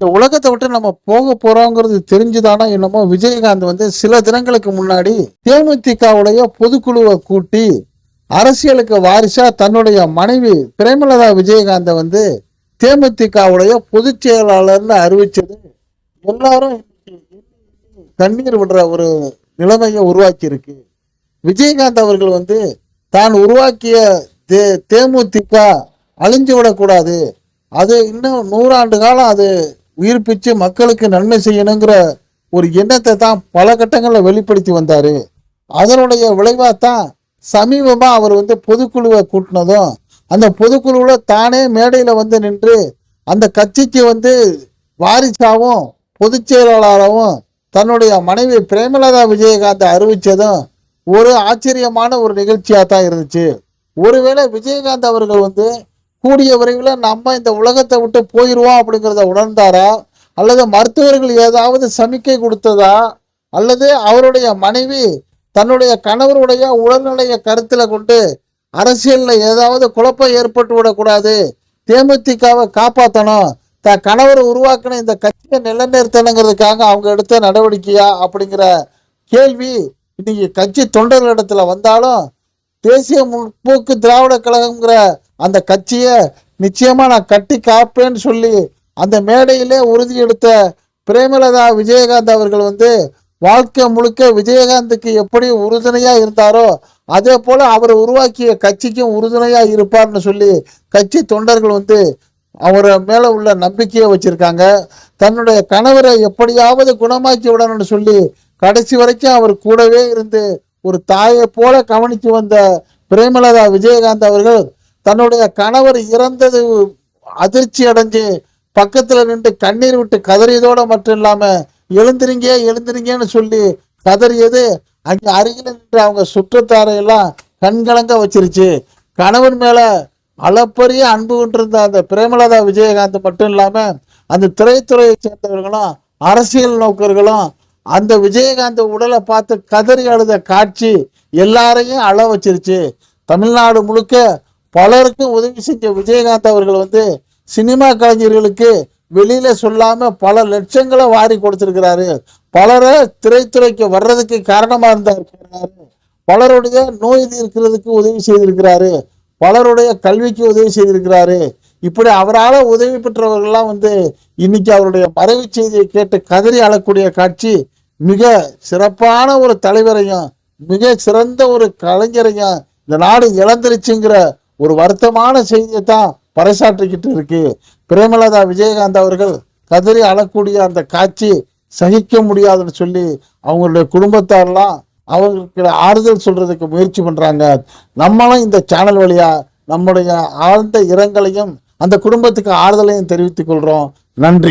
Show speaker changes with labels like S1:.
S1: இந்த உலகத்தை விட்டு நம்ம போக போறோங்கிறது தெரிஞ்சுதானா என்னமோ விஜயகாந்த் வந்து சில தினங்களுக்கு முன்னாடி தேமுதிகவுடைய பொதுக்குழுவை கூட்டி அரசியலுக்கு வாரிசா தன்னுடைய மனைவி பிரேமலதா விஜயகாந்தை வந்து தேமுதிகவுடைய பொதுச் செயலாளர்னு அறிவிச்சது. எல்லாரும் கண்ணீர் விடுற ஒரு நிலைமையை உருவாக்கி இருக்கு விஜயகாந்த் அவர்கள் வந்து தான் உருவாக்கிய தே தேமுதிக அழிஞ்சு விடக்கூடாது அது இன்னும் நூறாண்டு காலம் அது உயிர்ப்பிச்சு மக்களுக்கு நன்மை செய்யணுங்கிற ஒரு எண்ணத்தை தான் பல கட்டங்களில் வெளிப்படுத்தி வந்தார். அதனுடைய விளைவாக தான் சமீபமாக அவர் வந்து பொதுக்குழுவை கூட்டினதும் அந்த பொதுக்குழுவில் தானே மேடையில் வந்து நின்று அந்த கட்சிக்கு வந்து வாரிசாவும் பொதுச் செயலாளராகவும் தன்னுடைய மனைவி பிரேமலதா விஜயகாந்தை அறிவித்ததும் ஒரு ஆச்சரியமான ஒரு நிகழ்ச்சியாக தான் இருந்துச்சு. ஒருவேளை விஜயகாந்த் அவர்கள் வந்து கூடிய விரைவில் நம்ம இந்த உலகத்தை விட்டு போயிடுவோம் அப்படிங்கிறத உணர்ந்தாரா? அல்லது மருத்துவர்கள் ஏதாவது சமிக்கை கொடுத்ததா? அல்லது அவருடைய மனைவி தன்னுடைய கணவருடைய உடல்நிலையை கருத்தில் கொண்டு அரசியலில் ஏதாவது குழப்பம் ஏற்பட்டு விடக்கூடாது. தேமுதிகவை காப்பாற்றணும் த கணவர் உருவாக்கின இந்த கட்சியை நிலைநிறுத்தணுங்கிறதுக்காக அவங்க எடுத்த நடவடிக்கையா அப்படிங்கிற கேள்வி இன்னைக்கு கட்சி தொண்டர்களிடத்தில் வந்தாலும் தேசிய முற்போக்கு திராவிட கழகங்கிற அந்த கட்சியை நிச்சயமாக நான் கட்டி காப்பேன்னு சொல்லி அந்த மேடையிலே உறுதி எடுத்த பிரேமலதா விஜயகாந்த் அவர்கள் வந்து வாழ்க்கை முழுக்க விஜயகாந்துக்கு எப்படி உறுதுணையாக இருந்தாரோ அதே போல் அவர் உருவாக்கிய கட்சிக்கும் உறுதுணையாக இருப்பார்னு சொல்லி கட்சி தொண்டர்கள் வந்து அவர் மேலே உள்ள நம்பிக்கையை வச்சுருக்காங்க. தன்னுடைய கணவரை எப்படியாவது குணமாக்கி விடணும்னு சொல்லி கடைசி வரைக்கும் அவர் கூடவே இருந்து ஒரு தாயை போல கவனித்து வந்த பிரேமலதா விஜயகாந்த் அவர்கள் தன்னுடைய கணவர் இறந்தது அதிர்ச்சி அடைஞ்சு பக்கத்துல நின்று கண்ணீர் விட்டு கதறியதோட மட்டும் இல்லாம எழுந்திருங்க எழுந்திருங்கன்னு சொல்லி கதறியது அங்கே அருகில் நின்று அவங்க சுற்றத்தாரையெல்லாம் கண்கலங்க வச்சிருச்சு. கணவன் மேல அளப்பரிய அன்பு கொண்டிருந்த அந்த பிரேமலதா விஜயகாந்த் மட்டும் இல்லாம அந்த திரைத்துறையை சேர்ந்தவர்களும் அரசியல் நோக்கர்களும் அந்த விஜயகாந்த் உடலை பார்த்து கதறி அழுத காட்சி எல்லாரையும் அள வச்சிருச்சு. தமிழ்நாடு முழுக்க பலருக்கும் உதவி செஞ்ச விஜயகாந்த் அவர்கள் வந்து சினிமா கலைஞர்களுக்கு வெளியில சொல்லாம பல லட்சங்களை வாரி கொடுத்திருக்கிறாரு. பலரை திரைத்துறைக்கு வர்றதுக்கு காரணமா இருந்தாரு. பலருடைய நோய் இருக்கிறதுக்கு உதவி செய்திருக்கிறாரு. பலருடைய கல்விக்கு உதவி செய்திருக்கிறாரு. இப்படி அவரால் உதவி பெற்றவர்கள்லாம் வந்து இன்னைக்கு அவருடைய மறைவு செய்தியை கேட்டு கதறி அழக்கூடிய காட்சி மிக சிறப்பான ஒரு தலைவரையும் மிக சிறந்த ஒரு கலைஞரையும் இந்த நாடு இழந்துருச்சுங்கிற ஒரு வருத்தமான செய்தியை தான் பறைசாற்றிக்கிட்டு இருக்கு. பிரேமலதா விஜயகாந்த் அவர்கள் கதறி அழக்கூடிய அந்த காட்சி சகிக்க முடியாதுன்னு சொல்லி அவங்களுடைய குடும்பத்தாரெல்லாம் அவங்களுக்கு ஆறுதல் சொல்றதுக்கு முயற்சி பண்றாங்க. நம்மளும் இந்த சேனல் வழியா நம்முடைய ஆழ்ந்த இரங்கலையும் அந்த குடும்பத்துக்கு ஆறுதலையும் தெரிவித்துக் கொள்றோம். நன்றி.